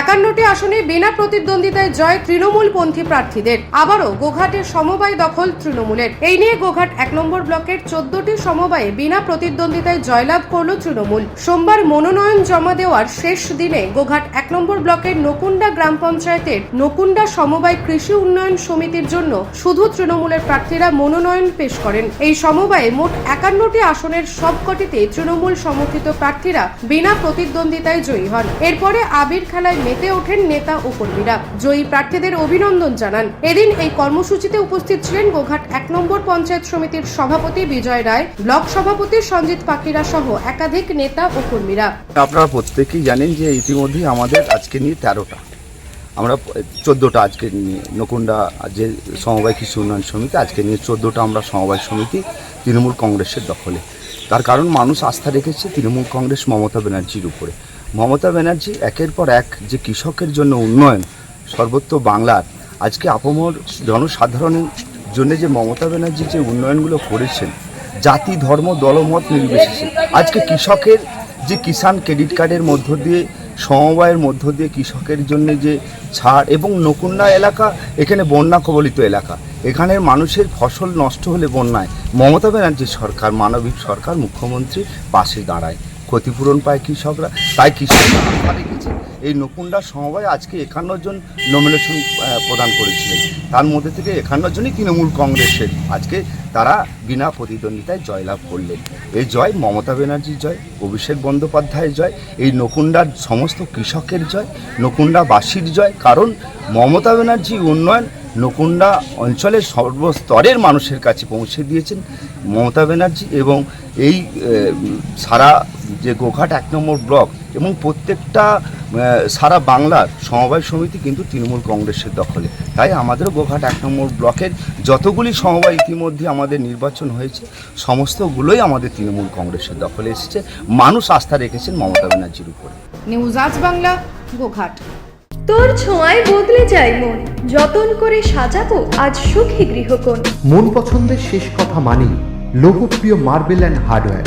একান্নটি আসনে বিনা প্রতিদ্বন্দ্বিতায় জয় তৃণমূলপন্থী প্রার্থীদের। আবারও গোঘাটের সমবায় দখল তৃণমূলের। এই নিয়ে গোঘাট এক নম্বর ব্লকের চোদ্দটি সমবায়ে বিনা প্রতিদ্বন্দ্বিতায় জয়লাভ করল তৃণমূল। সোমবার মনোনয়ন জমা দেওয়ার শেষ দিনে গোঘাট এক নম্বর ব্লকের নকুন্ডা গ্রাম পঞ্চায়েতের নকুন্ডা সমবায় কৃষি উন্নয়ন সমিতির জন্য শুধু তৃণমূলের প্রার্থীরা মনোনয়ন পেশ করেন। এই সমবায়ে মোট একান্নটি আসনের সবকটিতে তৃণমূল সমর্থিত প্রার্থীরা বিনা প্রতিদ্বন্দ্বিতায় জয়ী হন। এরপরে আবির খেলায় মেতে ওঠেন নেতা ও কর্মীরা জয়ী প্রার্থীদের অভিনন্দন জানান। এদিন এই কর্মসূচিতে উপস্থিত ছিলেন গোঘাট এক নম্বর পঞ্চায়েত সমিতির সভাপতি বিজয় রায়, ব্লক সভাপতি সঞ্জিত পাখিরা সহ একাধিক নেতা ও কর্মীরা আপনারা প্রত্যেকেই জানেন যে ইতিমধ্যে আমাদের আজকে নিয়ে তেরোটা। আমরা চোদ্দোটা আজকে নিয়ে, নকুন্ডা যে সমবায় কৃষি উন্নয়ন সমিতি, আজকে নিয়ে চোদ্দোটা আমরা সমবায় সমিতি তৃণমূল কংগ্রেসের দখলে। তার কারণ মানুষ আস্থা রেখেছে তৃণমূল কংগ্রেস মমতা ব্যানার্জির উপরে। মমতা ব্যানার্জি একের পর এক যে কৃষকের জন্য উন্নয়ন, সর্বত্র বাংলার, আজকে আপমর জনসাধারণের জন্য যে মমতা ব্যানার্জি যে উন্নয়নগুলো করেছেন, জাতি, ধর্ম, দলমত নির্বিশেষে, আজকে কৃষকের যে কিষাণ ক্রেডিট কার্ডের মধ্য দিয়ে, সমবায়ের মধ্য দিয়ে কৃষকের জন্য যে ছাড় এবং নকুন্ডা এলাকা, এখানে বন্যা কবলিত এলাকা, এখানের মানুষের ফসল নষ্ট হলে বন্যায় মমতা ব্যানার্জি সরকার, মানবিক সরকার, মুখ্যমন্ত্রী পাশে দাঁড়ায়। ক্ষতিপূরণ পায় কৃষকরা, তাই কৃষকরা রেখেছে এই নকুন্ডা সমবায় আজকে একান্ন জন নমিনেশন প্রদান করেছিলেন। তার মধ্যে থেকে একান্ন জনই তৃণমূল কংগ্রেসের। আজকে তারা বিনা প্রতিদ্বন্দ্বিতায় জয়লাভ করলেন। এই জয় মমতা ব্যানার্জির জয়, অভিষেক বন্দ্যোপাধ্যায়ের জয়, এই নকুন্ডার সমস্ত কৃষকের জয় নকুন্ডাবাসীর জয়। কারণ মমতা ব্যানার্জি উন্নয়ন নকুন্ডা অঞ্চলের সর্বস্তরের মানুষের কাছে পৌঁছে দিয়েছেন মমতা ব্যানার্জি এবং এই সারা যে গোঘাট এক নম্বর ব্লক এবং প্রত্যেকটা সারা বাংলার সমবায় সমিতি কিন্তু তৃণমূল কংগ্রেসের দখলে। তাই আমাদেরও গোঘাট এক নম্বর ব্লকের যতগুলি সমবায় ইতিমধ্যে আমাদের নির্বাচন হয়েছে সমস্তগুলোই আমাদের তৃণমূল কংগ্রেসের দখলে এসেছে। মানুষ আস্থা রেখেছেন মমতা ব্যানার্জির উপরে। নিউজ আজ বাংলা গোঘাট। তোর ছোঁয়ায় বদলে যায় মন। যতন করে সাজাবো আজ সুখী গৃহকোণ। মন পছন্দের শেষ কথা মানি। লোকপ্রিয় মার্বেল অ্যান্ড হার্ডওয়্যার।